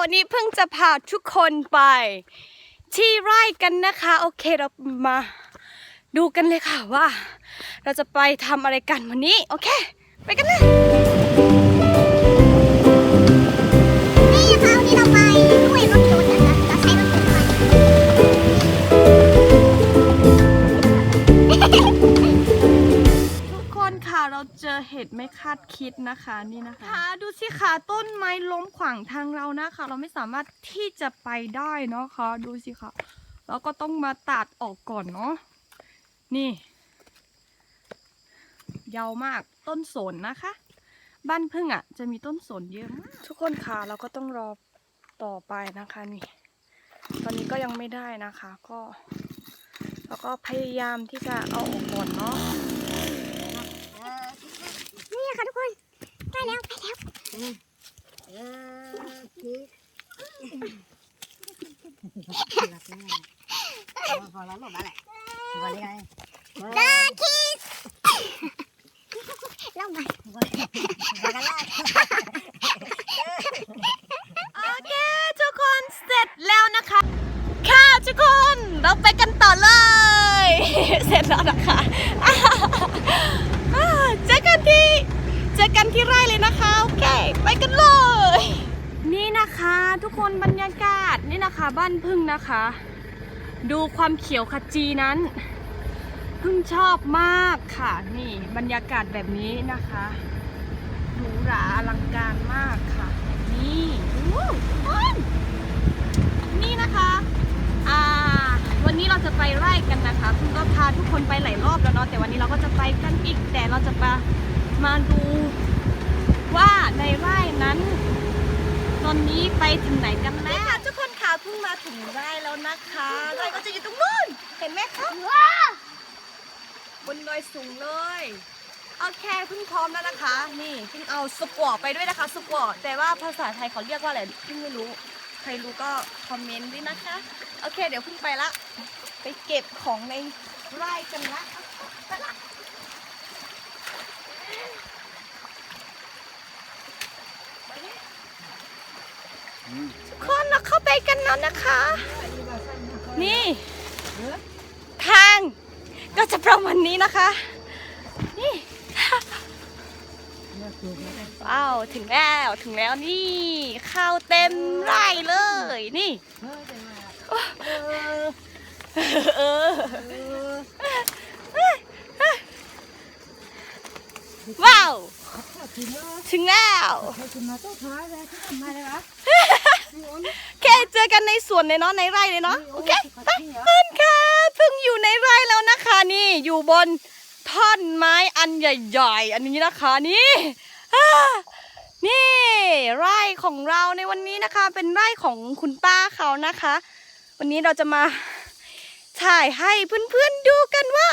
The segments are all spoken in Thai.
วันนี้เพิ่งจะพาทุกคนไป ที่ไร่กันนะคะ โอเคเรามาดูกันเลยค่ะว่า เราจะไปทำอะไรกันวันนี้ โอเค ไปกันเลย เราเจอเห็ดไม่คาดคิดนะคะนี่นะคะค่ะดูสิค่ะต้นไม้ล้มขวางทางเรานะคะ เราไม่สามารถที่จะไปได้เนาะคะดูสิค่ะเราก็ต้องมาตัดออกก่อนเนาะนี่ ยาวมากต้นสนนะคะ บ้านพึ่งอะ จะมีต้นสนเยอะมากทุกคนค่ะเราก็ต้องรอต่อไปนะคะนี่ ตอนนี้ก็ยังไม่ได้นะคะ ก็เราก็พยายามที่จะเอาออกก่อนเนาะ นี่ค่ะทุกคนไป แล้วไปแล้วพอแล้วหมดแล้วแหละพอได้ไงเดินคิสลงไปโอเคทุกคนเสร็จแล้วนะคะ ค่ะทุกคนเราไปกันต่อเลย เสร็จแล้วนะคะ อ่าเจอกันที่เจอกันที่ไร่เลยนะคะโอเค ไปกันเลย นี่นะคะ ทุกคนบรรยากาศนี่นะคะ บ้านพึ่งนะคะ ดูความเขียวขจีนั้น พึ่งชอบมากค่ะนี่บรรยากาศแบบนี้นะคะหรูหราอลังการมากค่ะ นี่นี่นะคะอ่าวันนี้เราจะไปไร่กันนะคะพึ่งก็พาทุกคนไปหลายรอบแล้วเนาะแต่วันนี้เราก็จะไปกันอีกแต่เราจะมามาดูว่าในไร่นั้น อนนี้ไปถึงไหนกันแล้วทุกคนค่ะเพิ่งมาถึงไร่แล้วนะคะไร่ก็จะอยู่ตรงนู้นเห็นไหมคะว้าบนดอยสูงเลยโอเคเพิ่งพร้อมแล้วนะคะ นี่เพิ่งเอาสกวอไปด้วยนะคะสกวอแต่ว่าภาษาไทยเขาเรียกว่าอะไรเพิ่งไม่รู้ ใครรู้ก็คอมเมนต์ด้วยนะคะโอเค เดี๋ยวเพิ่งไปละ ไปเก็บของในไร่กันละไปละ ทุกคนเราเข้าไปกันแล้วนะคะ นี่ ทางก็จะประมาณนี้นะคะ นี่ ว้าว ถึงแล้วถึงแล้วนี่ ข้าวเต็มไร่เลย นี่เออว้าว ถึงแล้วคุณมาต้องท้ายเลยที่ทำมเลยวะ แค่เจอกันในสวนเลยเนาะในไร่เลยเนาะโอเคไปเพื่อนค่ะเพิ่งอยู่ในไร่แล้วนะคะนี่อยู่บนท่อนไม้อันใหญ่ ๆ อันนี้นะคะนี่อ่านี่ ไร่ของเราในวันนี้นะคะ เป็นไร่ของคุณป้าเขานะคะ วันนี้เราจะมาถ่ายให้เพื่อนๆดูกันว่า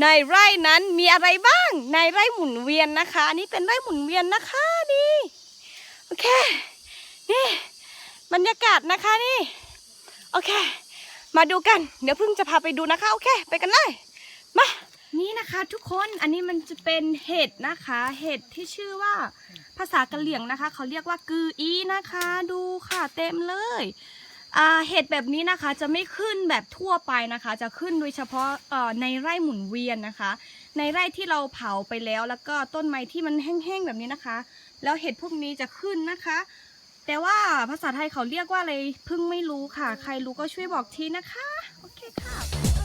ในไร่นั้นมีอะไรบ้าง ในไร่หมุนเวียนนะคะอันนี้เป็นไร่หมุนเวียนนะคะนี่โอเคนี่ บรรยากาศนะคะนี่ โอเค มาดูกัน เดี๋ยวพึ่งจะพาไปดูนะคะ โอเค ไปกันเลยมานี่นะคะทุกคนอันนี้มันจะเป็นเห็ดนะคะ เห็ดที่ชื่อว่าภาษากะเหลี่ยงนะคะ เขาเรียกว่ากืออีนะคะ ดูค่ะเต็มเลยอ่าเห็ดแบบนี้นะคะจะไม่ขึ้นแบบทั่วไปนะคะ จะขึ้นโดยเฉพาะเอ่อในไร่หมุนเวียนนะคะ ในไร่ที่เราเผาไปแล้ว แล้วก็ต้นไม้ที่มันแห้งๆแบบนี้นะคะ แล้วเห็ดพวกนี้จะขึ้นนะคะ แต่ว่าภาษาไทยเขาเรียกว่าอะไรเพิ่งไม่รู้ค่ะ ใครรู้ก็ช่วยบอกทีนะคะ โอเคค่ะ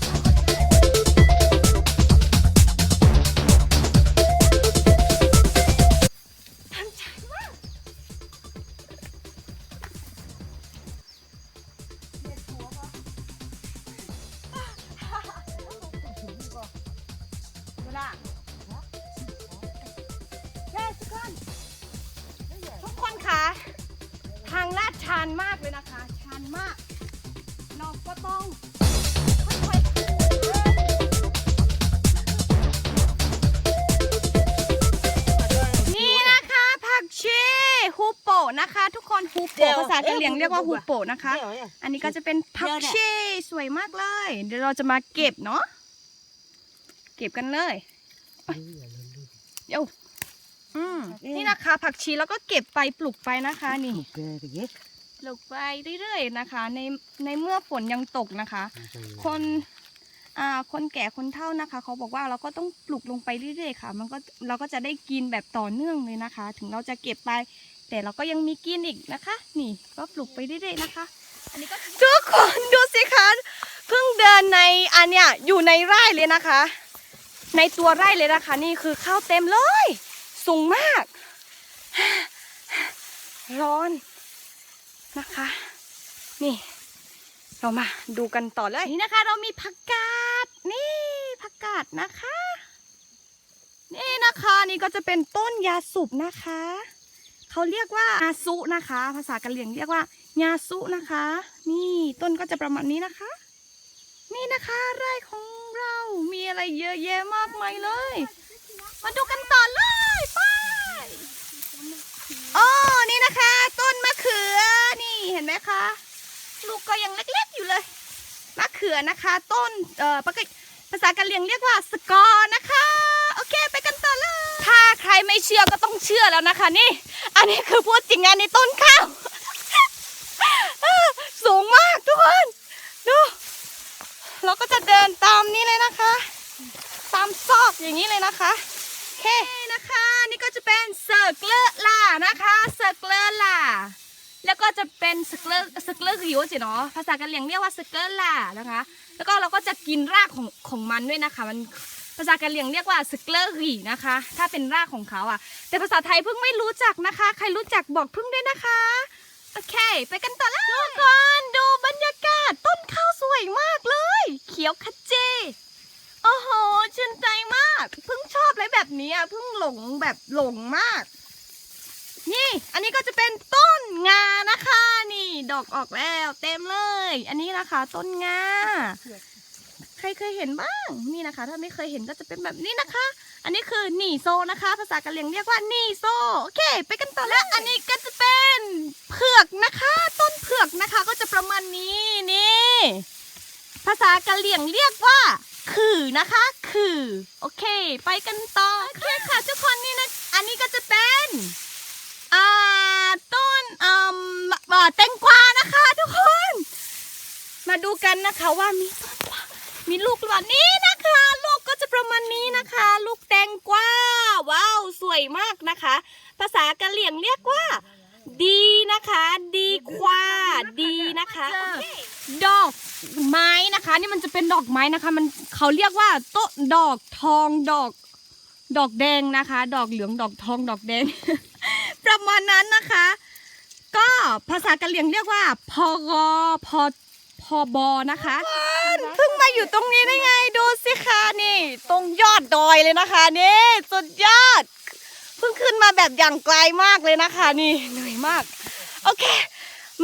โปะนะคะทุกคนฮูโปะภาษากะเหรี่ยงเรียกว่าฮูโปะนะคะ อันนี้ก็จะเป็นผักชีสวยมากเลย เดี๋ยวเราจะมาเก็บเนาะเก็บกันเลยเดี๋ยวอืมนี่นะคะผักชีแล้วก็เก็บไปปลูกไปนะคะนี่เกลือไปเยอะปลูกไปเรื่อยๆนะคะ ในในเมื่อฝนยังตกนะคะ คนอ่าคนแก่คนเฒ่านะคะ เขาบอกว่าเราก็ต้องปลูกลงไปเรื่อยๆค่ะ มันก็เราก็จะได้กินแบบต่อเนื่องเลยนะคะ ถึงเราจะเก็บไป แต่เราก็ยังมีกินอีกนะคะ นี่ก็ปลูกไปเรื่อยๆนะคะ อันนี้ก็ทุกคนดูสิคะเพิ่งเดินในอันเนี้ยอยู่ในไร่เลยนะคะ ในตัวไร่เลยนะคะ นี่คือข้าวเต็มเลย สูงมาก ร้อนนะคะ นี่ เรามาดูกันต่อเลยนี่นะคะ เรามีผักกาดนี่ผักกาดนะคะ นี่นะคะนี่ก็จะเป็นต้นยาสูบนะคะ เขาเรียกว่ายาสุนะคะ ภาษากะเหรี่ยงเรียกว่ายาสุนะคะ นี่ต้นก็จะประมาณนี้นะคะ นี่นะคะไร่ของเรามีอะไรเยอะแยะมากมายเลย มาดูกันต่อเลยไปอ๋อนี่นะคะ ต้นมะเขือนี่เห็นไหมคะลูกก็ยังเล็กๆอยู่เลยมะเขือนะคะ ต้นเอ่อภาษากะเหรี่ยงเรียกว่าสกอร์นะคะ โอเคไปกัน ใครไม่เชื่อก็ต้องเชื่อแล้วนะคะ นี่ อันนี้คือพูดจริงอันในต้นข้าวสูงมากทุกคนดูเราก็จะเดินตามนี้เลยนะคะ ตามซอกอย่างนี้เลยนะคะโอเคนะคะ นี่ก็จะเป็นเซอร์เลอล่านะคะเซอร์เลอล่าแล้วก็จะเป็นสเกลสเกลหิวสิเนาะภาษากะเหรี่ยงเรียกว่าสเกลล่านะคะ แล้วก็เราก็จะกินรากของของมันด้วยนะคะ มัน ภาษากะเหรี่ยงเรียกว่าสเกลหีนะคะ ถ้าเป็นรากของเขาอะ แต่ภาษาไทยเพิ่งไม่รู้จักนะคะ ใครรู้จักบอกเพิ่งด้วยนะคะ โอเค ไปกันต่อเลยทุกคนดูบรรยากาศต้นข้าวสวยมากเลย เขียวขจีโอ้โหชื่นใจมากเพิ่งชอบอะไรแบบนี้อะเพิ่งหลงแบบหลงมาก นี่ อันนี้ก็จะเป็นต้นงานะคะ นี่ดอกออกแล้วเต็มเลย อันนี้นะคะ ต้นงาใครเคยเห็นบ้าง นี่นะคะ ถ้าไม่เคยเห็นก็จะเป็นแบบนี้นะคะ อันนี้คือหนี่โซนะคะ ภาษากะเหรี่ยงเรียกว่าหนี่โซโอเค ไปกันต่อแล้วอันนี้ก็จะเป็นเผือกนะคะ ต้นเผือกนะคะก็จะประมาณนี้นี่ภาษากะเหรี่ยงเรียกว่า คือนะคะ คือโอเค ไปกันต่อโอเคค่ะทุกคนนี่นะอันนี้ก็จะเป็นอ่าต้นอ่าอ่าแตงกวานะคะ ทุกคน มาดูกันนะคะว่ามีต้นกวา มีลูกหรือเปล่านี่นะคะ ลูกก็จะประมาณนี้นะคะ ลูกแตงกวาว้าวสวยมากนะคะ ภาษากะเหรี่ยงเรียกว่า ดีนะคะ ดีควาดีนะคะโอเคดอกไม้นะคะ นี่มันจะเป็นดอกไม้นะคะ มันเขาเรียกว่าต้นดอกทองดอก ดอกแดงนะคะ ดอกเหลืองดอกทองดอกแดง ประมาณนั้นนะคะ ก็ภาษากะเหรี่ยงเรียกว่าพกพพ บนะคะเพิ่งมาอยู่ตรงนี้ได้ไงดูสิคะนี่ ตรงยอดดอยเลยนะคะนี่สุดยอดเพิ่งขึ้นมาแบบอย่างไกลมากเลยนะคะ นี่เหนื่อยมาก โอเค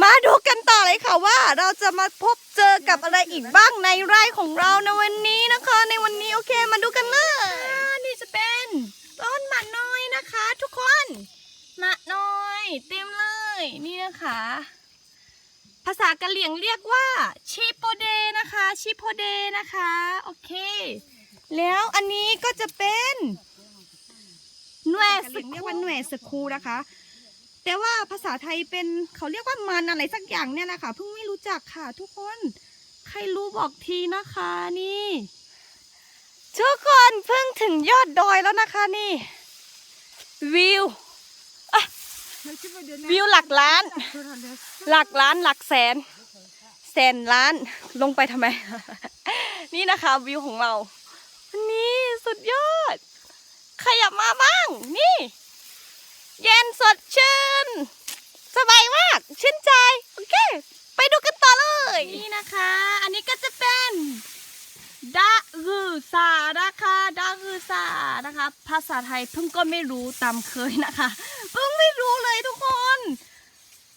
มาดูกันต่อเลยค่ะว่า เราจะมาพบเจอกับอะไรอีกบ้างในไร่ของเราในวันนี้นะคะ ในวันนี้โอเคมาดูกันเลยนี่จะเป็นต้นหมากน้อยนะคะ ทุกคนหมากน้อย เต็มเลยนี่นะคะ ภาษากะเหรี่ยงเรียกว่าชิโปเดนะคะชิโปเดนะคะโอเค แล้วอันนี้ก็จะเป็นหน่วยสเรียกว่าหน่วยสคูนะคะ แต่ว่าภาษาไทยเป็นเขาเรียกว่ามันอะไรสักอย่างเนี่ยนะคะเพิ่งไม่รู้จักค่ะทุกคน ใครรู้บอกทีนะคะนี่ทุกคนเพิ่งถึงยอดดอยแล้วนะคะนี่วิว วิวหลักล้าน หลักล้านหลักแสน แสนล้านลงไปทำไม นี่นะคะวิวของเราวันนี้สุดยอด ขยับมาบ้าง นี่ เย็นสดชื่น สบายมาก ชื่นใจ โอเค ไปดูกันต่อเลย นี่นะคะ อันนี้ก็จะเป็น ดาฮือซานะคะดาฮือซานะคะ ภาษาไทยเพิ่งก็ไม่รู้ตามเคยนะคะเพิ่งไม่รู้เลยทุกคน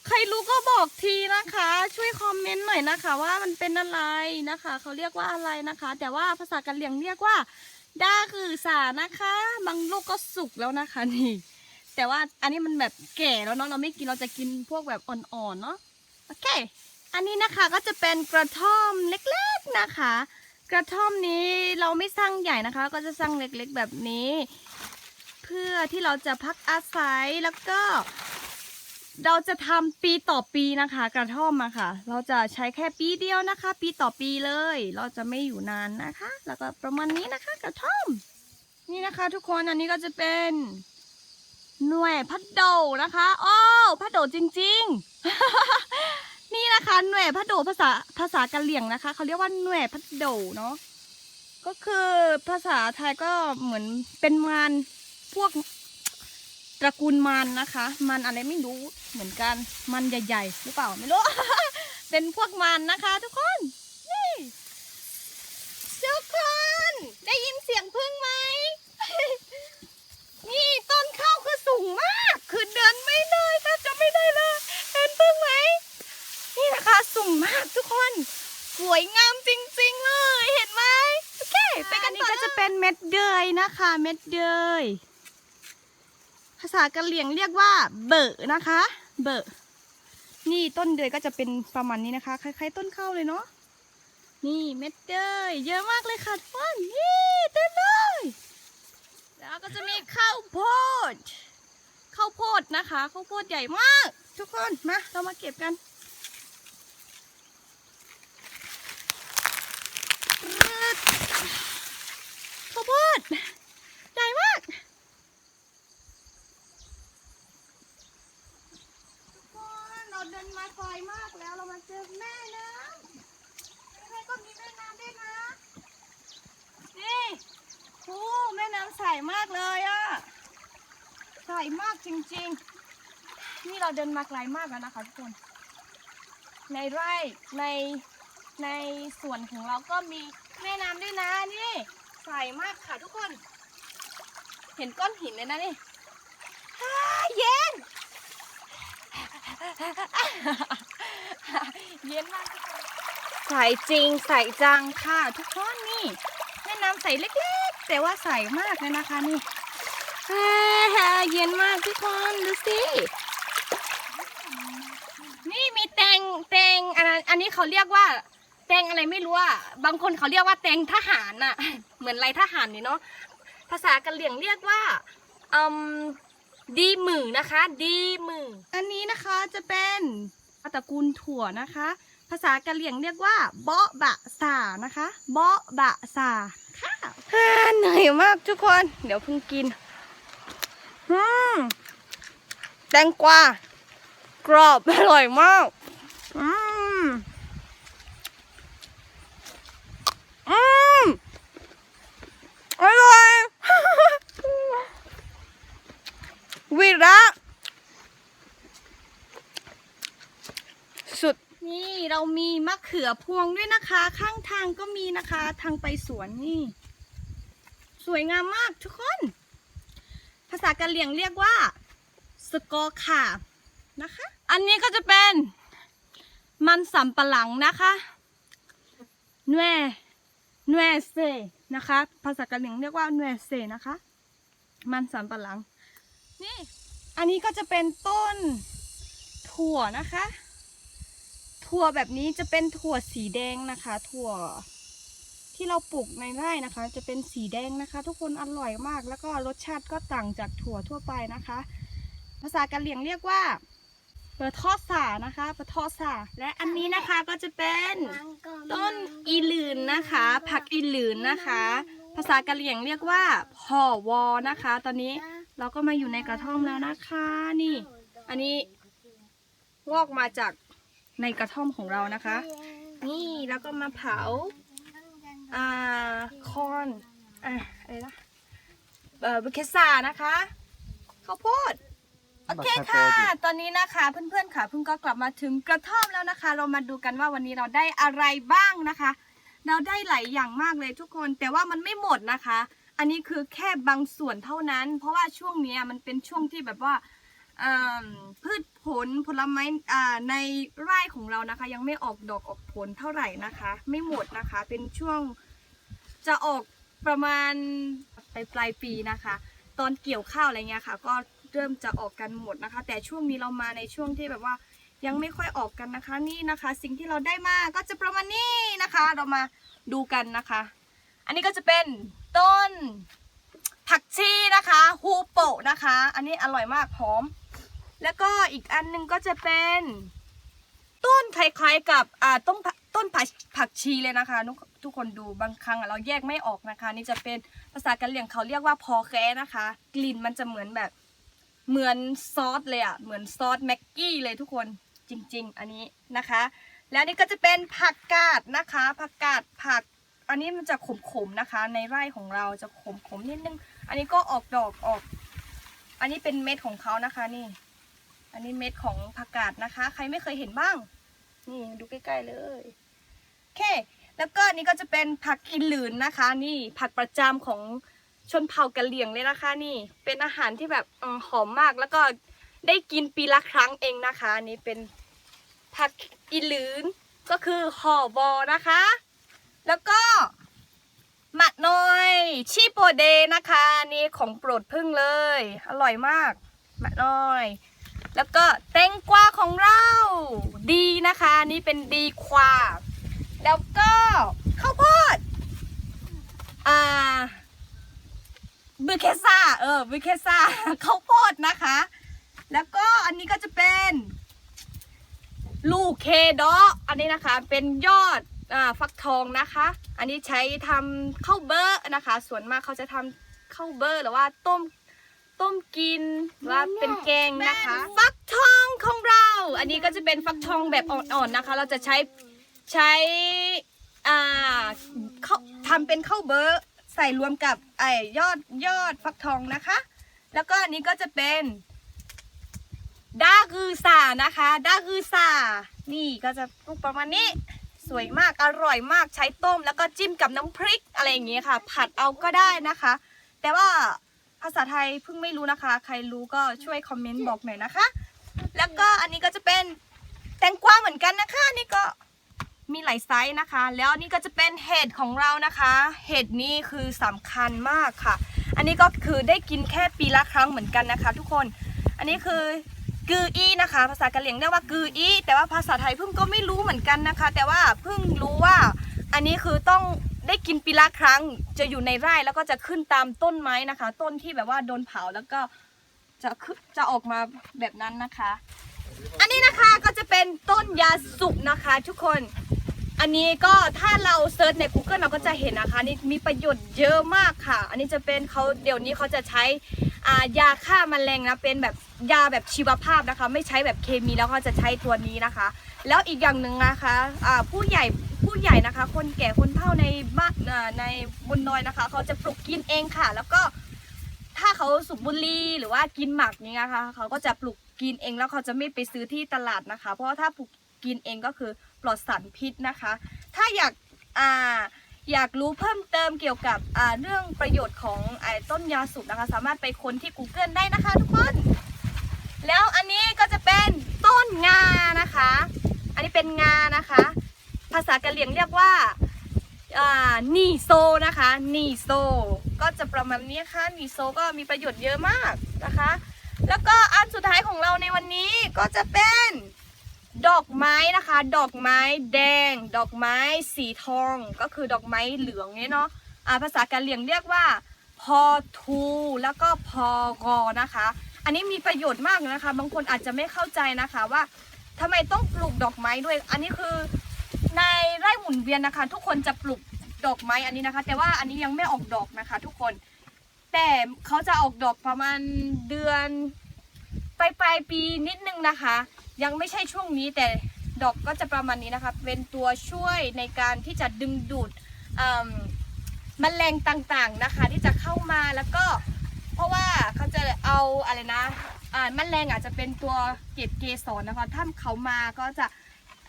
ใครรู้ก็บอกทีนะคะ ช่วยคอมเมนต์หน่อยนะคะ ว่ามันเป็นอะไรนะคะเขาเรียกว่าอะไรนะคะ แต่ว่าภาษากะเหรี่ยงเรียกว่าดาคือสานะคะ บางลูกก็สุกแล้วนะคะนี่ แต่ว่าอันนี้มันแบบแก่แล้วเนาะเราไม่กินเราจะกินพวกแบบอ่อนๆเนาะโอเค อันนี้นะคะก็จะเป็นกระท่อมเล็กๆนะคะ กระท่อมนี้เราไม่สร้างใหญ่นะคะ ก็จะสร้างเล็กๆแบบนี้ เพื่อที่เราจะพักอาศัยแล้วก็ เราจะทำปีต่อปีนะคะ กระท่อมอะค่ะ เราจะใช้แค่ปีเดียวนะคะ ปีต่อปีเลย เราจะไม่อยู่นานนะคะ แล้วก็ประมาณนี้นะคะ กระท่อม นี่นะคะ ทุกคนอันนี้ก็จะเป็นหน่วยพัดโดนะคะ โอ้พัดโดจริง ๆ นี่นะคะหน่วยพัดโดภาษาภาษากะเหรี่ยงนะคะเขาเรียกว่าหน่วยพัดโดเนาะก็คือภาษาไทยก็เหมือนเป็นมารพวกตระกูลมันนะคะ มันอะไรไม่รู้เหมือนกันมันใหญ่ๆหรือเปล่าไม่รู้ เป็นพวกมันนะคะ ทุกคนนี่ทุกคนได้ยินเสียงพึ่งไหมนี่ต้นข้าวคือสูงมาก คือเดินไม่ได้แทบจะไม่ได้เลย นี่นะคะสูงมากทุกคน สวยงามจริงๆเลย เห็นไหมโอเคไปกันต่อนี่ก็จะเป็นเม็ดเดยนะคะ เม็ดเดยภาษากะเหรี่ยงเรียกว่า เบอะนะคะ เบอะนี่ต้นเดยก็จะเป็นประมาณนี้นะคะคล้ายๆต้นข้าวเลยเนาะนี่เม็ดเดยเยอะมากเลยค่ะทุกคนนี่เต็มเลยแล้วก็จะมีข้าวโพดข้าวโพดนะคะข้าวโพดใหญ่มาก ทุกคนมาเรามาเก็บกัน ข้าวโพดใหญ่มากทุกคนเราเดินมาไกลมากแล้วเรามาเจอแม่น้ำใครก็มีแม่น้ำด้วยนะนี่โอ้แม่น้ำใสมากเลยอะใสมากจริงๆ นี่เราเดินมาไกลมากแล้วนะคะทุกคน ในไร่ในในสวนของเราก็มี แม่น้ำด้วยนะนี่ใสมากค่ะทุกคน เห็นก้อนหินเลยนะนี่ฮ่าเย็น เย็นมากทุกคนใสจริงใสจังค่ะ ทุกคนนี่แม่น้ำใสเล็กๆ แต่ว่าใสมากเลยนะคะนี่เย็นมากทุกคนดูสินี่มีแตงแตงอันนั้นอันนี้เขาเรียกว่า ตงอะไรไม่รู้อะบางคนเขาเรียกว่าแตงทหารน่ะ เหมือนไรทหารนี่เนาะภาษากะเหรี่ยงเรียกว่าอืมดีหมือนะคะ ดีหมืออันนี้นะคะจะเป็นตระกูลถั่วนะคะ ภาษากะเหรี่ยงเรียกว่าเบาะบะสานะคะเบาะบะสาค่ะอ่าเหนื่อยมากทุกคน เดี๋ยวเพิ่งกินอืมแตงกวากรอบอร่อยมากอืม อืมอร่อยวีระสุด นี่เรามีมะเขือพวงด้วยนะคะ ข้างทางก็มีนะคะ ทางไปสวนนี่ สวยงามมากทุกคน ภาษากะเหรี่ยงเรียกว่า สกอค่ะนะคะ อันนี้ก็จะเป็นมันสำปะหลังนะคะแนวแนวเซนะคะ ภาษากะเหรี่ยงเรียกว่าแนวเซนะคะ มันสำปะหลัง นี่ อันนี้ก็จะเป็นต้นถั่วนะคะ ถั่วแบบนี้จะเป็นถั่วสีแดงนะคะ ถั่วที่เราปลูกในไร่นะคะ จะเป็นสีแดงนะคะ ทุกคนอร่อยมาก แล้วก็รสชาติก็ต่างจากถั่วทั่วไปนะคะ ภาษากะเหรี่ยงเรียกว่า ปอร์ทอดสานะคะเปอร์ทอดสาและอันนี้นะคะก็จะเป็นต้นอีหลืนนะคะ ผักอีหลืนนะคะ ภาษากะเหรี่ยงเรียกว่าห่อวอนะคะ ตอนนี้เราก็มาอยู่ในกระท่อมแล้วนะคะนี่ อันนี้งอกมาจากในกระท่อมของเรานะคะ นี่แล้วก็มาเผาอ่าคอนอะอะไรนะเอ่อบุเคซ่านะคะข้าวโพด โอเคค่ะ ตอนนี้นะคะเพื่อนๆค่ะเพิ่งก็กลับมาถึงกระท่อมแล้วนะคะ เรามาดูกันว่าวันนี้เราได้อะไรบ้างนะคะ เราได้หลายอย่างมากเลยทุกคน แต่ว่ามันไม่หมดนะคะ อันนี้คือแค่บางส่วนเท่านั้น เพราะว่าช่วงเนี้ยมันเป็นช่วงที่แบบว่าเอิ่มพืชผลผลไม้อ่าในไร่ของเรานะคะ ยังไม่ออกดอกออกผลเท่าไหร่นะคะ ไม่หมดนะคะ เป็นช่วงจะออกประมาณปลายปลายปีนะคะ ตอนเกี่ยวข้าวอะไรเงี้ยค่ะ ก็ เริ่มจะออกกันหมดนะคะ แต่ช่วงนี้เรามาในช่วงที่แบบว่ายังไม่ค่อยออกกันนะคะนี่นะคะ สิ่งที่เราได้มาก็จะประมาณนี้นะคะ เรามาดูกันนะคะ อันนี้ก็จะเป็นต้นผักชีนะคะฮูโปะนะคะ อันนี้อร่อยมากหอม แล้วก็อีกอันหนึงก็จะเป็น ต้นคล้ายๆกับอ่าต้นผักต้นผักผักชีเลยนะคะทุกคนดูบางครั้งเราแยกไม่ออกนะคะ นี่จะเป็นภาษากะเหรี่ยงเขาเรียกว่าพอแค่นะคะ กลิ่นมันจะเหมือนแบบ เหมือนซอสเลยอะเหมือนซอสแม็กกี้เลยทุกคนจริง ๆ อันนี้นะคะ แล้วนี่ก็จะเป็นผักกาดนะคะผักกาดผัก อันนี้มันจะขมๆนะคะ ในไร่ของเราจะขมๆนิดนึง อันนี้ก็ออกดอกออก อันนี้เป็นเม็ดของเขานะคะนี่ อันนี้เม็ดของผักกาดนะคะ ใครไม่เคยเห็นบ้าง นี่ดูใกล้ๆเลยโอเค แล้วก็นี่ก็จะเป็นผักอินหลืนนะคะ นี่ผักประจำของ ชนเผ่ากะเหรี่ยงเลยนะคะนี่ เป็นอาหารที่แบบอหอมมากแล้วก็ได้กินปีละครั้งเองนะคะ นี่เป็นผักอินหลืนก็คือห่อบอนะคะ แล้วก็หมัดน้อยชีโปเดนะคะนี่ของโปรดพึ่งเลย อร่อยมากหมัดน้อย แล้วก็แตงกวาของเรา ดีนะคะ นี่เป็นดีควาแล้วก็ข้าวโพดอ่า บือเคซ่าเออบือเคซ่าข้าวโพดนะคะ แล้วก็อันนี้ก็จะเป็น ลูกเคดออันนี้นะคะเป็นยอดอ่าฟักทองนะคะ อันนี้ใช้ทำข้าวเบอร์นะคะ ส่วนมากเขาจะทำข้าวเบอร์หรือว่าต้มต้มกินหรือว่าเป็นแกงนะคะ ฟักทองของเรา อันนี้ก็จะเป็นฟักทองแบบอ่อนๆนะคะ เราจะใช้ใช้อ่าเข้าทำเป็นข้าวเบอร์ ใส่รวมกับไอ้ยอดยอดฟักทองนะคะ แล้วก็อันนี้ก็จะเป็นดาคือซานะคะดาคือซานี่ก็จะรูปประมาณนี้ สวยมากอร่อยมากใช้ต้ม แล้วก็จิ้มกับน้ำพริกอะไรอย่างเงี้ยค่ะ ผัดเอาก็ได้นะคะ แต่ว่าภาษาไทยเพิ่งไม่รู้นะคะ ใครรู้ก็ช่วยคอมเมนต์บอกหน่อยนะคะ แล้วก็อันนี้ก็จะเป็นแตงกวาเหมือนกันนะคะนี่ก็ มีหลายไซส์นะคะ แล้วนี่ก็จะเป็นเห็ดของเรานะคะ เห็ดนี่คือสำคัญมากค่ะ อันนี้ก็คือได้กินแค่ปีละครั้งเหมือนกันนะคะ ทุกคน อันนี้คือกืออีนะคะ ภาษากะเหรี่ยงเรียกว่ากืออีแต่ว่าภาษาไทยเพิ่งก็ไม่รู้เหมือนกันนะคะ แต่ว่าเพิ่งรู้ว่า อันนี้คือต้องได้กินปีละครั้ง จะอยู่ในไร่แล้วก็จะขึ้นตามต้นไม้นะคะ ต้นที่แบบว่าโดนเผาแล้วก็จะขึ้นจะออกมาแบบนั้นนะคะ อันนี้นะคะก็จะเป็นต้นยาสุกนะคะ ทุกคน อันนี้ก็ถ้าเราเซิร์ชใน Google เราก็จะเห็นนะคะนี่มีประโยชน์เยอะมากค่ะ อันนี้จะเป็นเขาเดี๋ยวนี้เขาจะใช้อ่ายาฆ่าแมลงนะเป็นแบบยาแบบชีวภาพนะคะ ไม่ใช้แบบเคมีแล้วเขาจะใช้ตัวนี้นะคะ แล้วอีกอย่างหนึ่งนะคะอ่าผู้ใหญ่ผู้ใหญ่นะคะ คนแก่คนเฒ่าในบ้านอ่าในบนดอยนะคะเขาจะปลูกกินเองค่ะ แล้วก็ถ้าเขาสูบบุหรี่หรือว่ากินหมักนี้นะคะเขาก็จะปลูกกินเองแล้วเขาจะไม่ไปซื้อที่ตลาดนะคะ เพราะว่าถ้าปลูกกินเองก็คือ ปลอดสารพิษนะคะ ถ้าอยากอ่าอยากรู้เพิ่มเติมเกี่ยวกับอ่าเรื่องประโยชน์ของไอ้ต้นยาสูบนะคะ สามารถไปค้นที่ Google ได้นะคะทุกคน แล้วอันนี้ก็จะเป็นต้นงานะคะ อันนี้เป็นงานะคะ ภาษากะเหรี่ยงเรียกว่าอ่านีโซนะคะนีโซก็จะประมาณนี้ค่ะนีโซก็มีประโยชน์เยอะมากนะคะ แล้วก็อันสุดท้ายของเราในวันนี้ก็จะเป็น ดอกไม้นะคะ ดอกไม้แดง ดอกไม้สีทอง ก็คือดอกไม้เหลืองเนี่ยเนาะอ่าภาษากะเหรี่ยงเรียกว่าพอทูแล้วก็พอกอนะคะ อันนี้มีประโยชน์มากนะคะ บางคนอาจจะไม่เข้าใจนะคะว่าทำไมต้องปลูกดอกไม้ด้วย อันนี้คือในไร่หมุนเวียนนะคะ ทุกคนจะปลูกดอกไม้อันนี้นะคะ แต่ว่าอันนี้ยังไม่ออกดอกนะคะ ทุกคน แต่เขาจะออกดอกประมาณเดือน ปลายปลายปีนิดนึงนะคะ ยังไม่ใช่ช่วงนี้แต่ดอกก็จะประมาณนี้นะคะ เป็นตัวช่วยในการที่จะดึงดูดมแมลงต่างๆนะคะ ที่จะเข้ามาแล้วก็ เพราะว่าเขาจะเอาอะไรนะอ่าแมลงอาจจะเป็นตัวเก็บเกสรนะคะถ้าเขามาก็จะ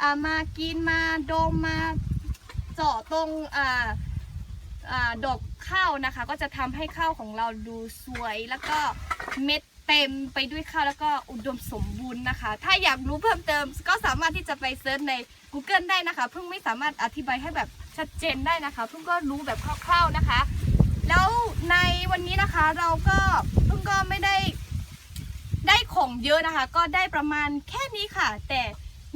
ามากินมาดมมาเจาะตรงออดอกข้าวนะคะ ก็จะทำให้ข้าวของเราดูสวยแล้วก็เม็ด เต็มไปด้วยข้าวแล้วก็อุดมสมบูรณ์นะคะ ถ้าอยากรู้เพิ่มเติมก็สามารถที่จะไปเซิร์ชใน Google ได้นะคะ เพิ่งไม่สามารถอธิบายให้แบบชัดเจนได้นะคะ เพิ่งก็รู้แบบคร่าวๆนะคะ แล้วในวันนี้นะคะเราก็เพิ่งก็ไม่ได้ได้ของเยอะนะคะ ก็ได้ประมาณแค่นี้ค่ะ แต่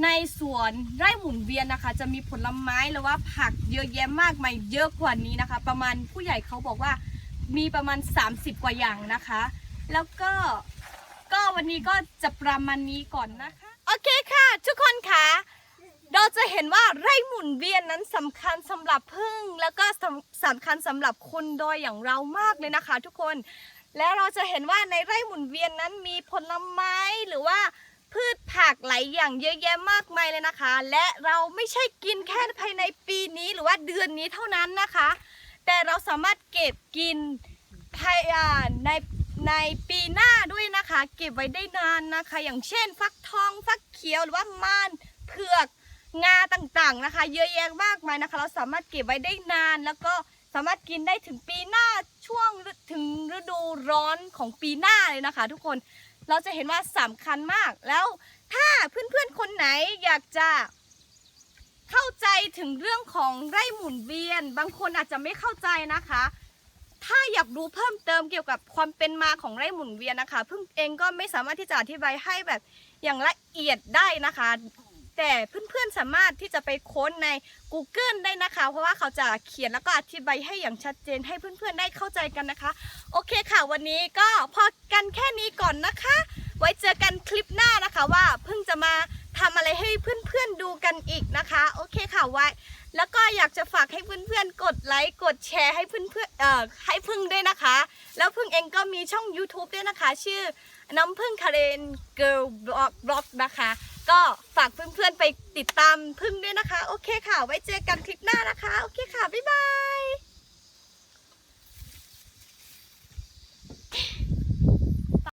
ในสวนไร่หมุนเวียนนะคะ จะมีผลไม้หรือว่าผักเยอะแยะมากมายเยอะกว่านี้นะคะ ประมาณผู้ใหญ่เขาบอกว่ามีประมาณ 30 กว่าอย่างนะคะ แล้วก็ก็วันนี้ก็จะประมาณนี้ก่อนนะคะ โอเคค่ะ ทุกคนค่ะ เราจะเห็นว่าไร่หมุนเวียนนั้นสำคัญสำหรับพึ่ง แล้วก็สำสำคัญสำหรับคนดอยอย่างเรามากเลยนะคะ ทุกคน แล้วเราจะเห็นว่าในไร่หมุนเวียนนั้นมีผลไม้หรือว่าพืชผักหลายอย่างเยอะแยะมากมายเลยนะคะ และเราไม่ใช่กินแค่ภายในปีนี้หรือว่าเดือนนี้เท่านั้นนะคะ แต่เราสามารถเก็บกินภายใน ในปีหน้าด้วยนะคะ เก็บไว้ได้นานนะคะ อย่างเช่น ฟักทองฟักเขียวหรือว่าม่านเผือกงาต่างๆนะคะ เยอะแยะมากมายนะคะ เราสามารถเก็บไว้ได้นาน แล้วก็สามารถกินได้ถึงปีหน้าช่วงถึงฤดูร้อนของปีหน้าเลยนะคะ ทุกคนเราจะเห็นว่าสำคัญมากแล้วถ้าเพื่อนๆคนไหนอยากจะเข้าใจถึงเรื่องของไร่หมุนเวียน บางคนอาจจะไม่เข้าใจนะคะ ถ้าอยากรู้เพิ่มเติมเกี่ยวกับความเป็นมาของไร่หมุนเวียนนะคะเพิ่งเองก็ไม่สามารถที่จะอธิบายให้แบบอย่างละเอียดได้นะคะ แต่เพื่อนๆสามารถที่จะไปค้นใน Google ได้นะคะ เพราะว่าเขาจะเขียนแล้วก็อธิบายให้อย่างชัดเจนให้เพื่อนๆได้เข้าใจกันนะคะ โอเคค่ะ วันนี้ก็พอกันแค่นี้ก่อนนะคะ ไว้เจอกันคลิปหน้านะคะว่าเพิ่งจะมาทำอะไรให้เพื่อนๆดูกันอีกนะคะ โอเคค่ะไว้ แล้วก็อยากจะฝากให้เพื่อนๆ กดไลค์กดแชร์ให้เพื่อนๆเอ่อให้พึ่งด้วยนะคะ แล้วพึ่งเองก็มีช่อง YouTube ด้วยนะคะ ชื่อน้ำพึ่งคาเรนเกิร์ลบล็อกนะคะ ก็ฝากเพื่อนๆไปติดตามพึ่งด้วยนะคะ โอเคค่ะ ไว้เจอกันคลิปหน้านะคะ โอเคค่ะ บ๊ายบาย